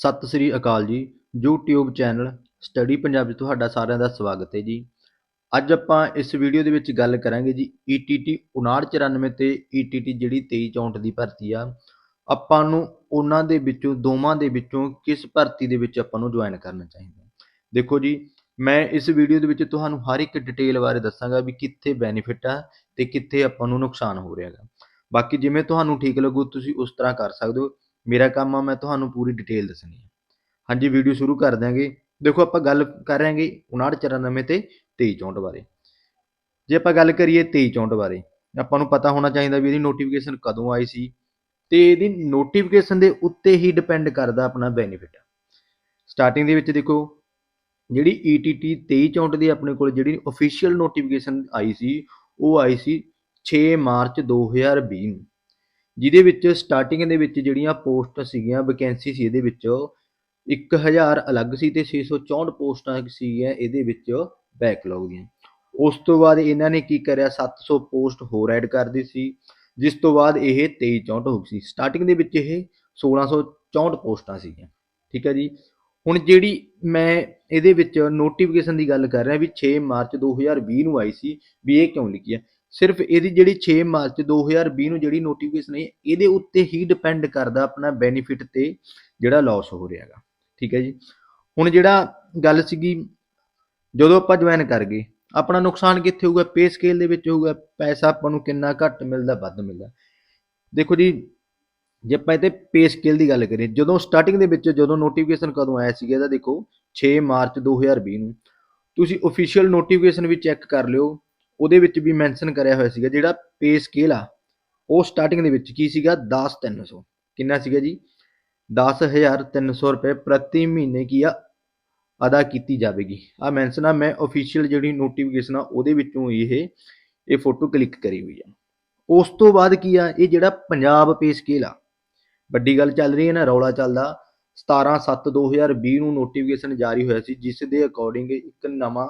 ਸਤਿ ਸ੍ਰੀ ਅਕਾਲ ਜੀ। YouTube channel study Punjab 'ਚ ਤੁਹਾਡਾ ਸਾਰਿਆਂ ਦਾ ਸਵਾਗਤ ਹੈ ਜੀ। ਅੱਜ ਆਪਾਂ ਇਸ ਵੀਡੀਓ ਦੇ ਵਿੱਚ ਗੱਲ ਕਰਾਂਗੇ ਜੀ E ETT 5994 ਤੇ E ETT ਜਿਹੜੀ 2364 ਦੀ ਭਰਤੀ ਆ। ਆਪਾਂ ਨੂੰ ਉਹਨਾਂ ਦੇ ਵਿੱਚੋਂ, ਦੋਵਾਂ ਦੇ ਵਿੱਚੋਂ ਕਿਸ ਭਰਤੀ ਦੇ ਵਿੱਚ ਆਪਾਂ ਨੂੰ ਜੁਆਇਨ ਕਰਨਾ ਚਾਹੀਦਾ ਦੇਖੋ ਜੀ, ਮੈਂ ਇਸ ਵੀਡੀਓ ਦੇ ਵਿੱਚ ਤੁਹਾਨੂੰ ਹਰ ਇੱਕ ਡਿਟੇਲ ਬਾਰੇ ਦੱਸਾਂਗਾ ਵੀ ਕਿੱਥੇ ਬੈਨੀਫਿਟ ਆ ਤੇ ਕਿੱਥੇ ਆਪਾਂ ਨੂੰ ਨੁਕਸਾਨ ਹੋ ਰਿਹਾ ਹੈਗਾ। ਬਾਕੀ ਜਿਵੇਂ ਤੁਹਾਨੂੰ ਠੀਕ ਲੱਗੂ, ਤੁਸੀਂ ਉਸ ਤਰ੍ਹਾਂ ਕਰ ਸਕਦੇ ਹੋ। ਮੇਰਾ ਕੰਮ ਆ, ਮੈਂ ਤੁਹਾਨੂੰ ਪੂਰੀ ਡਿਟੇਲ ਦੱਸਣੀ ਹੈ ਹਾਂਜੀ ਵੀਡੀਓ ਸ਼ੁਰੂ ਕਰ ਦਿਆਂਗੇ। ਦੇਖੋ, ਆਪਾਂ ਗੱਲ ਕਰ ਰਹੇ ਹਾਂਗੇ 5994 ਤੇ 2364 ਬਾਰੇ। ਜੇ ਆਪਾਂ ਗੱਲ ਕਰੀਏ 2364 ਬਾਰੇ, ਆਪਾਂ ਨੂੰ ਪਤਾ ਹੋਣਾ ਚਾਹੀਦਾ ਵੀ ਇਹਦੀ ਨੋਟੀਫਿਕੇਸ਼ਨ ਕਦੋਂ ਆਈ ਸੀ ਤੇ ਇਹਦੀ ਨੋਟੀਫਿਕੇਸ਼ਨ ਦੇ ਉੱਤੇ ਹੀ ਡਿਪੈਂਡ ਕਰਦਾ ਆਪਣਾ ਬੈਨੀਫਿਟ ਸਟਾਰਟਿੰਗ ਦੇ ਵਿੱਚ ਦੇਖੋ, ਜਿਹੜੀ E ETT 2364 ਦੀ ਆਪਣੇ ਕੋਲ ਜਿਹੜੀ ਅਫੀਸ਼ੀਅਲ ਨੋਟੀਫਿਕੇਸ਼ਨ ਆਈ ਸੀ, ਉਹ ਆਈ ਸੀ 6 ਮਾਰਚ 2020 ਨੂੰ। ਜਿਹਦੇ ਵਿੱਚ ਸਟਾਰਟਿੰਗ ਦੇ ਵਿੱਚ ਜਿਹੜੀਆਂ ਪੋਸਟਾਂ ਸੀਗੀਆਂ ਵੈਕੈਂਸੀ ਸੀ ਇਹਦੇ ਵਿੱਚ, ਇੱਕ ਹਜ਼ਾਰ ਅਲੱਗ ਸੀ ਅਤੇ ਛੇ ਸੌ ਚੌਂਹਠ ਪੋਸਟਾਂ ਸੀਗੀਆਂ ਇਹਦੇ ਵਿੱਚ ਬੈਕਲੌਗ ਦੀਆਂ। ਉਸ ਤੋਂ ਬਾਅਦ ਇਹਨਾਂ ਨੇ ਕੀ ਕਰਿਆ? 700 ਪੋਸਟ ਹੋਰ ਐਡ ਕਰਦੀ ਸੀ, ਜਿਸ ਤੋਂ ਬਾਅਦ ਇਹ 2364 ਹੋ ਗਈ ਸੀ। ਸਟਾਰਟਿੰਗ ਦੇ ਵਿੱਚ ਇਹ 1664 ਪੋਸਟਾਂ ਸੀਗੀਆਂ। ਠੀਕ ਹੈ ਜੀ? ਹੁਣ ਜਿਹੜੀ ਮੈਂ ਇਹਦੇ ਵਿੱਚ ਨੋਟੀਫਿਕੇਸ਼ਨ ਦੀ ਗੱਲ ਕਰ ਰਿਹਾ ਵੀ 6 ਮਾਰਚ 2020 ਨੂੰ ਆਈ ਸੀ ਵੀ ਇਹ ਕਿਉਂ ਲਿਖੀ ਹੈ? ਸਿਰਫ ਇਹਦੀ ਜਿਹੜੀ 6 ਮਾਰਚ 2020 ਨੂੰ ਜਿਹੜੀ ਨੋਟੀਫਿਕੇਸ਼ਨ ਹੈ ਇਹਦੇ ਉੱਤੇ ਹੀ ਡਿਪੈਂਡ ਕਰਦਾ ਆਪਣਾ ਬੈਨੀਫਿਟ ਤੇ ਜਿਹੜਾ ਲਾਸ ਹੋ ਰਿਹਾ ਹੈਗਾ। ਠੀਕ ਹੈ ਜੀ? ਹੁਣ ਜਿਹੜਾ ਗੱਲ ਸੀਗੀ, ਜਦੋਂ ਆਪਾਂ ਜੁਆਇਨ ਕਰ ਗਏ, ਆਪਣਾ ਨੁਕਸਾਨ ਕਿੱਥੇ ਹੋਊਗਾ? ਪੇ ਸਕੇਲ ਦੇ ਵਿੱਚ ਹੋਊਗਾ, ਪੈਸਾ ਆਪਾਂ ਨੂੰ ਕਿੰਨਾ ਘੱਟ ਮਿਲਦਾ, ਵੱਧ ਮਿਲਦਾ। ਦੇਖੋ ਜੀ, ਜੇ ਆਪਾਂ ਇਹਦੇ ਪੇ ਸਕੇਲ ਦੀ ਗੱਲ ਕਰੀਏ, ਜਦੋਂ ਸਟਾਰਟਿੰਗ ਦੇ ਵਿੱਚ, ਜਦੋਂ ਨੋਟੀਫਿਕੇਸ਼ਨ ਕਦੋਂ ਆਇਆ ਸੀਗਾ, ਇਹਦਾ ਦੇਖੋ 6 ਮਾਰਚ 2020 ਨੂੰ। ਤੁਸੀਂ ਅਫੀਸ਼ੀਅਲ ਨੋਟੀਫਿਕੇਸ਼ਨ ਵੀ ਚੈੱਕ ਕਰ ਲਿਓ ਉਹਦੇ ਵਿੱਚ ਵੀ ਮੈਂਸ਼ਨ ਕਰਿਆ ਹੋਇਆ ਸੀਗਾ ਜਿਹੜਾ ਪੇ ਸਕੇਲ ਆ, ਉਹ ਸਟਾਰਟਿੰਗ ਦੇ ਵਿੱਚ ਕੀ ਸੀਗਾ? 10300 ਕਿੰਨਾ ਸੀਗਾ ਜੀ? 10300 ਰੁਪਏ ਪ੍ਰਤੀ ਮਹੀਨੇ ਕੀ ਆ? ਅਦਾ ਕੀਤੀ ਜਾਵੇਗੀ। ਆ ਮੈਂਸ਼ਨ ਆ, ਮੈਂ ਅਫੀਸ਼ੀਅਲ ਜਿਹੜੀ ਨੋਟੀਫਿਕੇਸ਼ਨ ਆ, ਉਹਦੇ ਵਿੱਚੋਂ ਇਹ ਇਹ ਫੋਟੋ ਕਲਿੱਕ ਕਰੀ ਹੋਈ ਆ। ਉਸ ਤੋਂ ਬਾਅਦ ਕੀ ਆ? ਇਹ ਜਿਹੜਾ ਪੰਜਾਬ ਪੇ ਸਕੇਲ ਆ, ਵੱਡੀ ਗੱਲ ਚੱਲ ਰਹੀ ਹੈ ਨਾ, ਰੌਲਾ ਚੱਲਦਾ। 17/7/2020 ਨੂੰ ਨੋਟੀਫਿਕੇਸ਼ਨ ਜਾਰੀ ਹੋਇਆ ਸੀ, ਜਿਸ ਦੇ ਅਕੋਰਡਿੰਗ ਇੱਕ ਨਵਾਂ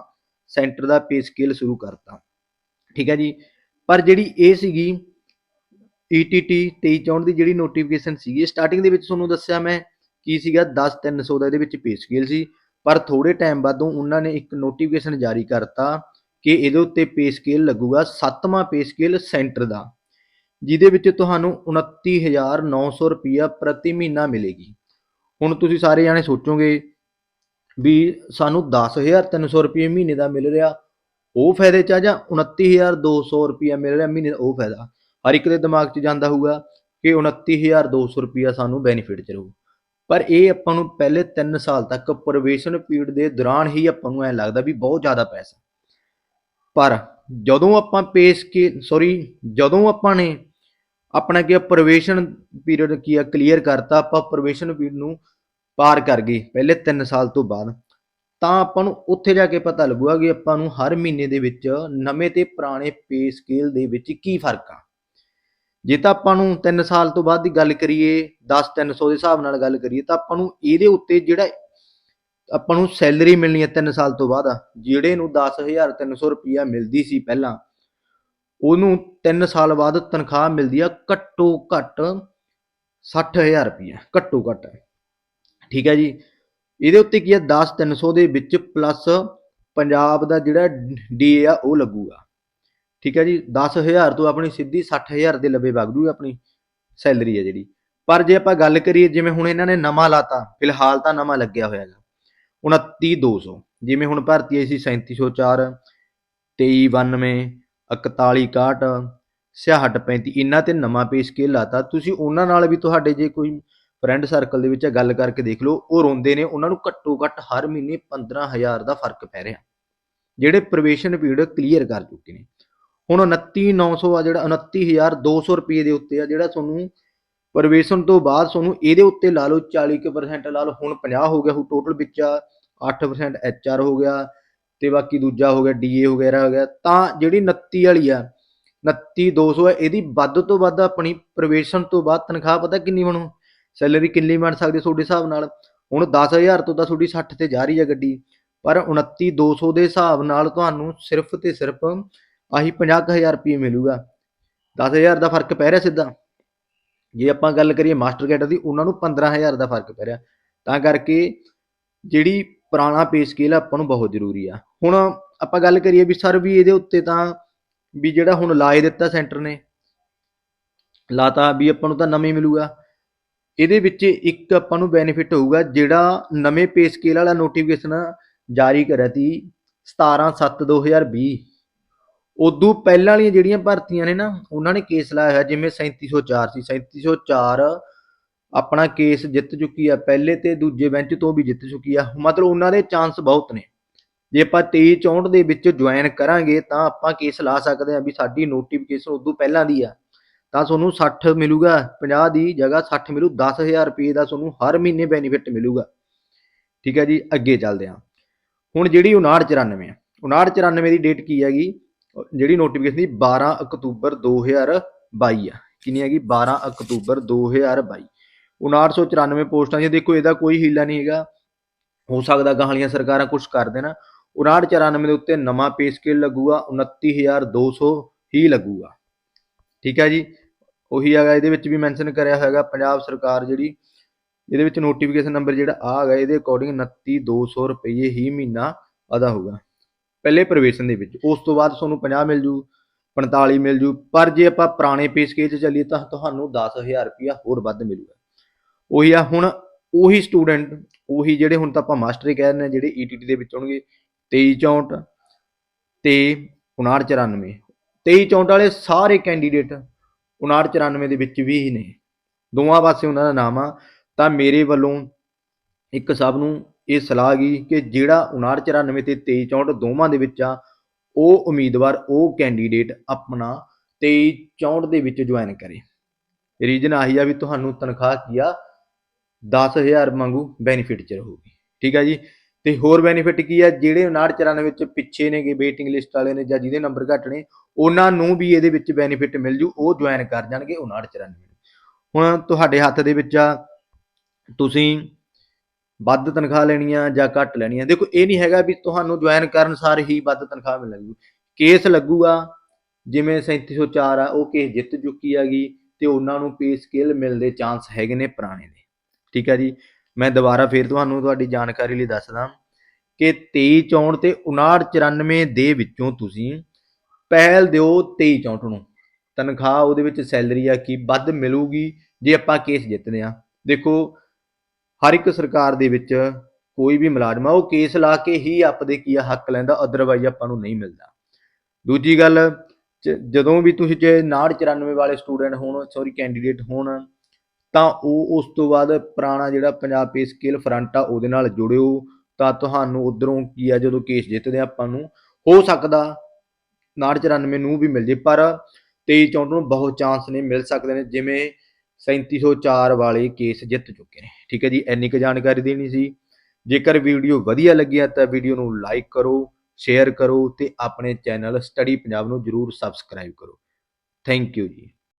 ਸੈਂਟਰ ਦਾ ਪੇ ਸਕੇਲ ਸ਼ੁਰੂ ਕਰਤਾ। ਠੀਕ ਹੈ ਜੀ। ਪਰ ਜਿਹੜੀ ਇਹ ਸੀਗੀ E ETT 2364 ਦੀ ਜਿਹੜੀ ਨੋਟੀਫਿਕੇਸ਼ਨ ਸੀਗੀ ਸਟਾਰਟਿੰਗ ਦੇ ਵਿੱਚ ਤੁਹਾਨੂੰ ਦੱਸਿਆ ਮੈਂ ਕੀ ਸੀਗਾ 10300 ਦਾ ਇਹਦੇ ਵਿੱਚ ਪੇ ਸਕੇਲ ਸੀ। ਪਰ ਥੋੜੇ ਟਾਈਮ ਬਾਅਦੋਂ ਉਹਨਾਂ ਨੇ ਇੱਕ ਨੋਟੀਫਿਕੇਸ਼ਨ ਜਾਰੀ ਕਰਤਾ ਕਿ ਇਹਦੇ ਉੱਤੇ ਪੇ ਸਕੇਲ ਲੱਗੂਗਾ, ਸੱਤਵਾਂ ਪੇ ਸਕੇਲ ਸੈਂਟਰ ਦਾ, ਜਿਹਦੇ ਵਿੱਚ ਤੁਹਾਨੂੰ 29900 ਰੁਪਿਆ ਪ੍ਰਤੀ ਮਹੀਨਾ ਮਿਲੇਗੀ। ਹੁਣ ਤੁਸੀਂ ਸਾਰੇ ਜਾਣੇ ਸੋਚੋਗੇ ਵੀ ਸਾਨੂੰ 10300 ਰੁਪਏ ਮਹੀਨੇ ਦਾ ਮਿਲ ਰਿਹਾ ਉਹ ਫਾਇਦੇ ਚ ਆ ਜਾਂ 29200 ਰੁਪਿਆ ਮਿਲ ਰਿਹਾ ਮਹੀਨੇ ਦਾ, ਉਹ ਫਾਇਦਾ। ਹਰ ਇੱਕ ਦੇ ਦਿਮਾਗ 'ਚ ਜਾਂਦਾ ਹੋਊਗਾ ਕਿ 29200 ਰੁਪਿਆ ਸਾਨੂੰ ਬੈਨੀਫਿਟ ਚ ਰਹੂ। ਪਰ ਇਹ ਆਪਾਂ ਨੂੰ ਪਹਿਲੇ 3 ਸਾਲ ਤੱਕ ਪ੍ਰਵੇਸ਼ਨ ਪੀਰੀਅਡ ਦੇ ਦੌਰਾਨ ਹੀ ਆਪਾਂ ਨੂੰ ਐ ਲੱਗਦਾ ਵੀ ਬਹੁਤ ਜ਼ਿਆਦਾ ਪੈਸਾ। ਪਰ ਜਦੋਂ ਆਪਾਂ ਪੇਸ ਕੇ ਸੌਰੀ ਜਦੋਂ ਆਪਾਂ ਨੇ ਆਪਣਾ ਕੀ ਪ੍ਰਵੇਸ਼ਨ ਪੀਰੀਅਡ ਕੀ ਆ ਕਲੀਅਰ ਕਰਤਾ, ਆਪਾਂ ਪ੍ਰਵੇਸ਼ਨ ਪੀਰੀਅਡ ਨੂੰ ਪਾਰ ਕਰ ਗਏ ਪਹਿਲੇ 3 ਸਾਲ ਤੋਂ ਬਾਅਦ। ਤਾਂ ਆਪਾਂ ਨੂੰ ਉੱਥੇ ਜਾ ਕੇ ਪਤਾ ਲੱਗੂਗਾ ਕਿ ਆਪਾਂ ਨੂੰ ਹਰ ਮਹੀਨੇ ਦੇ ਵਿੱਚ ਨਵੇਂ ਤੇ ਪੁਰਾਣੇ ਪੇ ਸਕੇਲ ਦੇ ਵਿੱਚ ਕੀ ਫ਼ਰਕ ਆ। ਜੇ ਤਾਂ ਆਪਾਂ ਨੂੰ 3 ਸਾਲ ਤੋਂ ਬਾਅਦ ਦੀ ਗੱਲ ਕਰੀਏ 10 300 ਦੇ ਹਿਸਾਬ ਨਾਲ ਗੱਲ ਕਰੀਏ, ਤਾਂ ਆਪਾਂ ਨੂੰ ਇਹਦੇ ਉੱਤੇ ਜਿਹੜਾ ਆਪਾਂ ਨੂੰ ਸੈਲਰੀ ਮਿਲਣੀ ਹੈ 3 ਸਾਲ ਤੋਂ ਬਾਅਦ ਜਿਹੜੇ ਨੂੰ 10300 ਰੁਪਿਆ ਮਿਲਦੀ ਸੀ ਪਹਿਲਾਂ, ਉਹਨੂੰ 3 ਸਾਲ ਬਾਅਦ ਤਨਖਾਹ ਮਿਲਦੀ ਆ ਘੱਟੋ ਘੱਟ 60000 ਰੁਪਿਆ ਘੱਟੋ ਘੱਟ। ਠੀਕ ਹੈ ਜੀ? ਇਹਦੇ ਉੱਤੇ ਕੀ ਹੈ 10 300 ਦੇ ਵਿੱਚ ਪਲੱਸ ਪੰਜਾਬ ਦਾ ਜਿਹੜਾ ਡੀਏ ਆ, ਉਹ ਲੱਗੂਗਾ। ਠੀਕ ਹੈ ਜੀ? 10000 ਤੋਂ ਆਪਣੀ ਸਿੱਧੀ 60000 ਦੇ ਲਵੇ ਵਗ ਜੂਗੀ ਆਪਣੀ ਸੈਲਰੀ ਹੈ ਜਿਹੜੀ। ਪਰ ਜੇ ਆਪਾਂ ਗੱਲ ਕਰੀਏ, ਜਿਵੇਂ ਹੁਣ ਇਹਨਾਂ ਨੇ ਨਵਾਂ ਲਾਤਾ, ਫਿਲਹਾਲ ਤਾਂ ਨਵਾਂ ਲੱਗਿਆ ਹੋਇਆ ਹੈਗਾ। 29200 ਜਿਵੇਂ ਹੁਣ ਭਰਤੀ ਆਈ ਸੀ 3704 2392 4161 6635 ਇਹਨਾਂ ਤੇ ਨਵਾਂ ਪੇ ਸਕੇਲ ਲਾਤਾ। ਤੁਸੀਂ ਉਹਨਾਂ ਨਾਲ ਵੀ ਤੁਹਾਡੇ ਜੇ ਕੋਈ ਫਰੈਂਡ ਸਰਕਲ ਦੇ ਵਿੱਚ ਗੱਲ ਕਰਕੇ ਦੇਖ ਲਓ, ਉਹ ਰੋਂਦੇ ਨੇ, ਉਹਨਾਂ ਨੂੰ ਘੱਟੋ ਘੱਟ ਹਰ ਮਹੀਨੇ 15000 ਦਾ ਫ਼ਰਕ ਪੈ ਰਿਹਾ। ਜਿਹੜੇ ਪ੍ਰਵੇਸ਼ਨ ਪੀੜ ਕਲੀਅਰ ਕਰ ਚੁੱਕੇ ਨੇ। ਹੁਣ 29900 ਆ ਜਿਹੜਾ 29200 ਰੁਪਏ ਦੇ ਉੱਤੇ ਆ ਜਿਹੜਾ ਤੁਹਾਨੂੰ ਪ੍ਰਵੇਸ਼ਨ ਤੋਂ ਬਾਅਦ ਤੁਹਾਨੂੰ ਇਹਦੇ ਉੱਤੇ ਲਾ ਲਓ 40% ਲਾ ਲਓ, ਹੁਣ 50 ਹੋ ਗਿਆ ਹੋ ਟੋਟਲ ਵਿੱਚ 8% ਐਚਆਰ ਹੋ ਗਿਆ, ਤੇ ਬਾਕੀ ਦੂਜਾ ਹੋ ਗਿਆ ਡੀਏ ਵਗੈਰਾ ਹੋ ਗਿਆ, ਤਾਂ ਜਿਹੜੀ 29 ਵਾਲੀ ਆ 29200 ਹੈ ਇਹਦੀ ਵੱਧ ਤੋਂ ਵੱਧ ਆਪਣੀ ਪ੍ਰੋਬੇਸ਼ਨ ਤੋਂ ਬਾਅਦ ਤਨਖਾਹ ਪਤਾ ਕਿੰਨੀ ਬਣੂ? ਸੈਲਰੀ ਕਿੰਨੀ ਬਣ ਸਕਦੀ ਹੈ ਤੁਹਾਡੇ ਹਿਸਾਬ ਨਾਲ? ਹੁਣ 10000 ਤੋਂ ਤਾਂ ਤੁਹਾਡੀ 60 ਤੇ ਜਾ ਰਹੀ ਹੈ ਗੱਡੀ, ਪਰ 29200 ਦੇ ਹਿਸਾਬ ਨਾਲ ਤੁਹਾਨੂੰ ਸਿਰਫ ਤੇ ਸਿਰਫ ਆਹੀ 50000 ਰੁਪਏ ਮਿਲੂਗਾ। 10000 ਦਾ ਫ਼ਰਕ ਪੈ ਰਿਹਾ ਸਿੱਧਾ? ਜੇ ਆਪਾਂ ਗੱਲ ਕਰੀਏ ਮਾਸਟਰ ਕੈਡਰ ਦੀ, ਉਹਨਾਂ ਨੂੰ 15000 ਦਾ ਫ਼ਰਕ ਪੈ ਰਿਹਾ। ਤਾਂ ਕਰਕੇ ਜਿਹੜੀ ਪੁਰਾਣਾ ਪੇ ਸਕੇਲ ਆਪਾਂ ਨੂੰ ਬਹੁਤ ਜ਼ਰੂਰੀ ਆ। ਹੁਣ ਆਪਾਂ ਗੱਲ ਕਰੀਏ ਵੀ ਸਰ ਵੀ ਇਹਦੇ ਉੱਤੇ ਤਾਂ ਵੀ ਜਿਹੜਾ ਹੁਣ ਲਾਏ ਦਿੱਤਾ ਸੈਂਟਰ ਨੇ, ਲਾਤਾ ਵੀ ਆਪਾਂ ਨੂੰ ਤਾਂ ਨਵੇਂ ਮਿਲੂਗਾ। ਇਹਦੇ ਵਿੱਚ ਇੱਕ ਆਪਾਂ ਨੂੰ ਬੈਨੀਫਿਟ ਹੋਊਗਾ ਜਿਹੜਾ ਨਵੇਂ ਪੇ ਸਕੇਲ ਵਾਲਾ ਨੋਟੀਫਿਕੇਸ਼ਨ ਜਾਰੀ ਕਰਿਆ ਤੀ 17/7/2020 ਉਦੋਂ ਪਹਿਲਾਂ ਵਾਲੀਆਂ ਜਿਹੜੀਆਂ ਭਰਤੀਆਂ ਨੇ ਨਾ, ਉਹਨਾਂ ਨੇ ਕੇਸ ਲਾਇਆ ਹੋਇਆ ਜਿਵੇਂ 3704 ਸੀ 3704 ਆਪਣਾ ਕੇਸ ਜਿੱਤ ਚੁੱਕੀ ਆ ਪਹਿਲੇ ਤੇ ਦੂਜੇ ਬੈਂਚ ਤੋਂ ਵੀ ਜਿੱਤ ਚੁੱਕੀ ਆ। ਮਤਲਬ ਉਹਨਾਂ ਦੇ ਚਾਂਸ ਬਹੁਤ ਨੇ। ਜੇ ਆਪਾਂ 23 64 ਦੇ ਵਿੱਚ ਜੁਆਇਨ ਕਰਾਂਗੇ ਤਾਂ ਆਪਾਂ ਕੇਸ ਲਾ ਸਕਦੇ ਆ ਵੀ ਸਾਡੀ ਨੋਟੀਫਿਕੇਸ਼ਨ ਉਦੋਂ ਪਹਿਲਾਂ ਦੀ ਆ। ਤਾਂ ਤੁਹਾਨੂੰ 60 ਮਿਲੂਗਾ 50 ਦੀ ਜਗ੍ਹਾ 60 ਮਿਲੂ 10000 ਰੁਪਏ ਦਾ ਤੁਹਾਨੂੰ ਹਰ ਮਹੀਨੇ ਬੈਨੀਫਿਟ ਮਿਲੂਗਾ। ਠੀਕ ਹੈ ਜੀ, ਅੱਗੇ ਚੱਲਦੇ ਹਾਂ। ਹੁਣ ਜਿਹੜੀ 5994 ਆ 5994 ਦੀ ਡੇਟ ਕੀ ਹੈਗੀ? ਜਿਹੜੀ ਨੋਟੀਫਿਕੇਸ਼ਨ ਦੀ 12 ਅਕਤੂਬਰ 2022 ਆ। ਕਿੰਨੀ ਹੈਗੀ? 12 ਅਕਤੂਬਰ 2022 5994 ਪੋਸਟਾਂ ਦੀਆਂ, ਦੇਖੋ ਇਹਦਾ ਕੋਈ ਹੀਲਾ ਨਹੀਂ ਹੈਗਾ। ਹੋ ਸਕਦਾ ਗਾਹਲੀਆਂ ਸਰਕਾਰਾਂ ਕੁਝ ਕਰ ਦੇਣ। 5994 ਦੇ ਉੱਤੇ ਨਵਾਂ ਪੇ ਸਕੇਲ ਲੱਗੂਗਾ 29200 ਹੀ ਲੱਗੂਗਾ। ਠੀਕ ਹੈ ਜੀ ਉਹੀ ਹੈਗਾ, ਇਹਦੇ ਵਿੱਚ ਵੀ ਮੈਂਸ਼ਨ ਕਰਿਆ ਹੋਇਆਗਾ ਪੰਜਾਬ ਸਰਕਾਰ ਜਿਹੜੀ, ਇਹਦੇ ਵਿੱਚ ਨੋਟੀਫਿਕੇਸ਼ਨ ਨੰਬਰ ਜਿਹੜਾ ਆ ਹੈਗਾ, ਇਹਦੇ ਅਕੋਰਡਿੰਗ 29200 ਰੁਪਏ ਹੀ ਮਹੀਨਾ ਅਦਾ ਹੋਊਗਾ। ਪਹਿਲੇ ਪ੍ਰਵੇਸ਼ਨ ਦੇ ਵਿੱਚ, ਉਸ ਤੋਂ ਬਾਅਦ ਤੁਹਾਨੂੰ 50 ਮਿਲ ਜੂ 45 ਮਿਲ ਜੂ, ਪਰ ਜੇ ਆਪਾਂ ਪੁਰਾਣੇ ਪੇ ਸਕੇਲ 'ਚ ਚੱਲੀਏ ਤਾਂ ਤੁਹਾਨੂੰ 10000 ਰੁਪਇਆ ਹੋਰ ਵੱਧ ਮਿਲੂਗਾ। ਉਹੀ ਆ, ਹੁਣ ਉਹੀ ਸਟੂਡੈਂਟ ਉਹੀ ਜਿਹੜੇ ਹੁਣ ਤਾਂ ਆਪਾਂ ਮਾਸਟਰ ਹੀ ਕਹਿ ਰਹੇ ਨੇ ਜਿਹੜੇ ਈਟੀਟੀ ਦੇ ਵਿੱਚ ਹੋਣਗੇ 2364 ਤੇ 5994 2364 ਵਾਲੇ ਸਾਰੇ ਕੈਂਡੀਡੇਟ 5994 ਦੇ ਵਿੱਚ ਵੀ ਹੀ ਨੇ। ਦੋਵਾਂ ਪਾਸੇ ਉਹਨਾਂ ਦਾ ਨਾਮ ਆ। ਤਾਂ ਮੇਰੇ ਵੱਲੋਂ ਇੱਕ ਸਭ ਨੂੰ ਇਹ ਸਲਾਹ ਗਈ ਕਿ ਜਿਹੜਾ 5994 ਤੇ 2364 ਦੋਵਾਂ ਦੇ ਵਿੱਚ ਆ, ਉਹ ਉਮੀਦਵਾਰ, ਉਹ ਕੈਂਡੀਡੇਟ ਆਪਣਾ 2364 ਦੇ ਵਿੱਚ ਜੁਆਇਨ ਕਰੇ। ਰੀਜਨ ਆਹੀ ਆ ਵੀ ਤੁਹਾਨੂੰ ਤਨਖਾਹ ਕੀ ਆ? 10000 ਵਾਂਗੂ ਬੈਨੀਫਿਟ ਚ ਰਹੂਗੀ। ਠੀਕ ਆ ਜੀ? ਤੇ ਹੋਰ ਬੈਨੀਫਿਟ ਕੀ ਹੈ ਜਿਹੜੇ 5994 ਵਿੱਚ ਪਿੱਛੇ ਨੇਗੇ ਵੇਟਿੰਗ ਲਿਸਟ ਵਾਲੇ ਨੇ ਜਾਂ ਜਿਹਦੇ ਨੰਬਰ ਘੱਟ ਨੇ, ਉਹਨਾਂ ਨੂੰ ਵੀ ਇਹਦੇ ਵਿੱਚ ਬੈਨੀਫਿਟ ਮਿਲ ਜੂ, ਉਹ ਜੁਆਇਨ ਕਰ ਜਾਣਗੇ 5994 ਹੁਣ ਤੁਹਾਡੇ ਹੱਥ ਦੇ ਵਿੱਚ ਆ, ਤੁਸੀਂ ਵੱਧ ਤਨਖਾਹ ਲੈਣੀ ਆ ਜਾਂ ਘੱਟ ਲੈਣੀ ਆ? ਦੇਖੋ, ਇਹ ਨਹੀਂ ਹੈਗਾ ਵੀ ਤੁਹਾਨੂੰ ਜੁਆਇਨ ਕਰਨ ਸਾਰ ਹੀ ਵੱਧ ਤਨਖਾਹ ਮਿਲੇਗੀ ਕੇਸ ਲੱਗੂਗਾ, ਜਿਵੇਂ 3704 ਆ, ਉਹ ਕੇਸ ਜਿੱਤ ਚੁੱਕੀ ਹੈਗੀ ਤੇ ਉਹਨਾਂ ਨੂੰ ਪੇ ਸਕੇਲ ਮਿਲਦੇ ਚਾਂਸ ਹੈਗੇ ਨੇ ਪੁਰਾਣੇ ਦੇ। ਠੀਕ ਹੈ ਜੀ? ਮੈਂ ਦੁਬਾਰਾ ਫੇਰ ਤੁਹਾਨੂੰ ਤੁਹਾਡੀ ਜਾਣਕਾਰੀ ਲਈ ਦੱਸਦਾ ਕਿ 23 64 ਤੇ 59 94 ਦੇ ਵਿੱਚੋਂ ਤੁਸੀਂ ਪਹਿਲ ਦਿਓ 23 64 ਨੂੰ। ਤਨਖਾਹ ਉਹਦੇ ਵਿੱਚ ਸੈਲਰੀ ਆ ਕੀ ਵੱਧ ਮਿਲੂਗੀ ਜੇ ਆਪਾਂ ਕੇਸ ਜਿੱਤਦੇ ਆ ਦੇਖੋ, ਹਰ ਇੱਕ ਸਰਕਾਰ ਦੇ ਵਿੱਚ ਕੋਈ ਵੀ ਮੁਲਾਜ਼ਮ ਆ, ਉਹ ਕੇਸ ਲਾ ਕੇ ਹੀ ਆਪਦੇ ਕੀ ਆ, ਹੱਕ ਲੈਂਦਾ ਅਦਰਵਾਈਜ਼ ਆਪਾਂ ਨੂੰ ਨਹੀਂ ਮਿਲਦਾ। ਦੂਜੀ ਗੱਲ ਜ- ਜਦੋਂ ਵੀ ਤੁਸੀਂ ਜੇ 59 94 ਵਾਲੇ ਸਟੂਡੈਂਟ ਹੋਣ ਸੌਰੀ ਕੈਂਡੀਡੇਟ ਹੋਣ ਤਾਂ ਉਹ ਉਸ ਤੋਂ ਬਾਅਦ ਪੁਰਾਣਾ ਜਿਹੜਾ ਪੰਜਾਬੀ ਸਕਿੱਲ ਫਰੰਟ ਆ, ਉਹਦੇ ਨਾਲ ਜੁੜਿਓ। ਤਾਂ ਤੁਹਾਨੂੰ ਉਧਰੋਂ ਕੀ ਆ, ਜਦੋਂ ਕੇਸ ਜਿੱਤਦੇ ਆ ਆਪਾਂ ਨੂੰ, ਹੋ ਸਕਦਾ 59 94 ਨੂੰ ਵੀ ਮਿਲ ਜੇ, ਪਰ 23 64 ਨੂੰ ਬਹੁਤ ਚਾਂਸ ਨੇ, ਮਿਲ ਸਕਦੇ ਨੇ, ਜਿਵੇਂ 3704 ਵਾਲੇ ਕੇਸ ਜਿੱਤ ਚੁੱਕੇ ਨੇ। ਠੀਕ ਹੈ ਜੀ, ਇੰਨੀ ਕੁ ਜਾਣਕਾਰੀ ਦੇਣੀ ਸੀ। ਜੇਕਰ ਵੀਡੀਓ ਵਧੀਆ ਲੱਗਿਆ ਤਾਂ ਵੀਡੀਓ ਨੂੰ ਲਾਈਕ ਕਰੋ ਸ਼ੇਅਰ ਕਰੋ ਤੇ ਆਪਣੇ ਚੈਨਲ ਸਟੱਡੀ ਪੰਜਾਬ ਨੂੰ ਜਰੂਰ ਸਬਸਕ੍ਰਾਈਬ ਕਰੋ। ਥੈਂਕ ਯੂ ਜੀ।